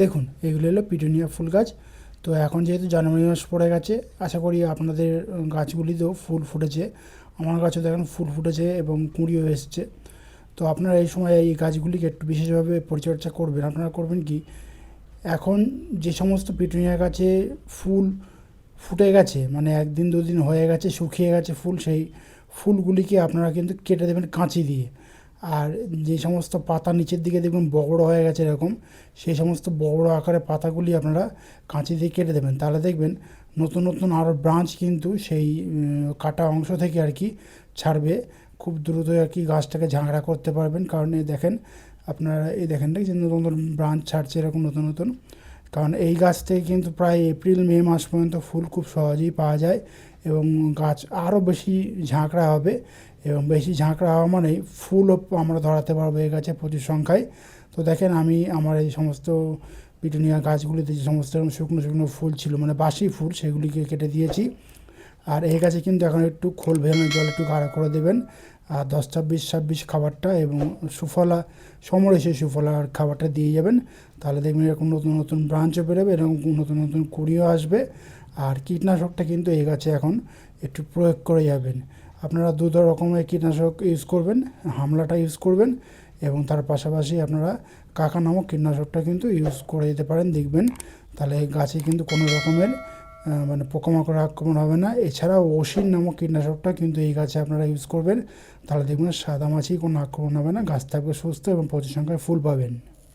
দেখুন, এগুলো হলো পিটুনিয়া ফুল গাছ। তো এখন যেহেতু জানুয়ারি মাস পড়ে গেছে, আশা করি আপনাদের গাছগুলিতেও ফুল ফুটেছে। আমার গাছেও দেখেন ফুল ফুটেছে এবং কুঁড়িও এসছে। তো আপনারা এই সময় এই গাছগুলিকে একটু বিশেষভাবে পরিচর্যা করবেন। আপনারা করবেন কি, এখন যে সমস্ত পিটুনিয়া গাছে ফুল ফুটে গেছে মানে একদিন দুদিন হয়ে গেছে, শুকিয়ে গেছে ফুল, সেই ফুলগুলিকে আপনারা কিন্তু কেটে দেবেন কাঁচি দিয়ে। আর যে সমস্ত পাতা নিচের দিকে দেখবেন বড় হয়ে গেছে এরকম, সেই সমস্ত বড় আকারে পাতাগুলি আপনারা কাঁচি দিয়ে কেটে দেবেন। তাহলে দেখবেন নতুন নতুন আরও ব্রাঞ্চ কিন্তু সেই কাটা অংশ থেকে আর কি ছাড়বে। খুব দ্রুত আর কি গাছটাকে ঝাঁকড়া করতে পারবেন। কারণ এই দেখেন, আপনারা এই দেখেন যে নতুন নতুন ব্রাঞ্চ ছাড়ছে এরকম নতুন নতুন। কারণ এই গাছ থেকে কিন্তু প্রায় এপ্রিল, মে মাস পর্যন্ত ফুল খুব সহজেই পাওয়া যায় এবং গাছ আরও বেশি ঝাঁকড়া হবে এবং বেশি ঝাঁকড়া হওয়া মানেই ফুলও আমরা ধরাতে পারব এই গাছে প্রচুর সংখ্যায়। তো দেখেন আমি আমার এই সমস্ত পিটুনিয়া গাছগুলিতে যে সমস্ত শুকনো শুকনো ফুল ছিল মানে বাসি ফুল, সেগুলিকে কেটে দিয়েছি। আর এই গাছে কিন্তু এখন একটু খোল ভেঙে জল একটু গাঢ় করে দেবেন। আর দশ, ছাব্বিশ ছাব্বিশ খাবারটা এবং সুফলা, সমরেশে সুফলার খাবারটা দিয়ে যাবেন। তাহলে দেখবেন এরকম নতুন নতুন ব্রাঞ্চও বেরোবে, এরকম নতুন নতুন কুড়িও আসবে। আর কীটনাশকটা কিন্তু এই গাছে এখন একটু প্রয়োগ করে যাবেন। আপনারা দু রকমের কীটনাশক ইউজ করবেন, হামলাটা ইউজ করবেন এবং তার পাশাপাশি আপনারা কাকা নামক কীটনাশকটা কিন্তু ইউজ করে যেতে পারেন, দেখবেন। তাহলে গাছে কিন্তু কোনো রকমের মানে পোকামাকড় আক্রমণ হবে না। এছাড়াও ওষির নামক কীটনাশকটা কিন্তু এই গাছে আপনারা ইউজ করবেন। তাহলে দেখবেন সাদা মাছি কোনো আক্রমণ হবে না। গাছ থাকবে সুস্থ এবং প্রচুর সংখ্যায় ফুল পাবেন।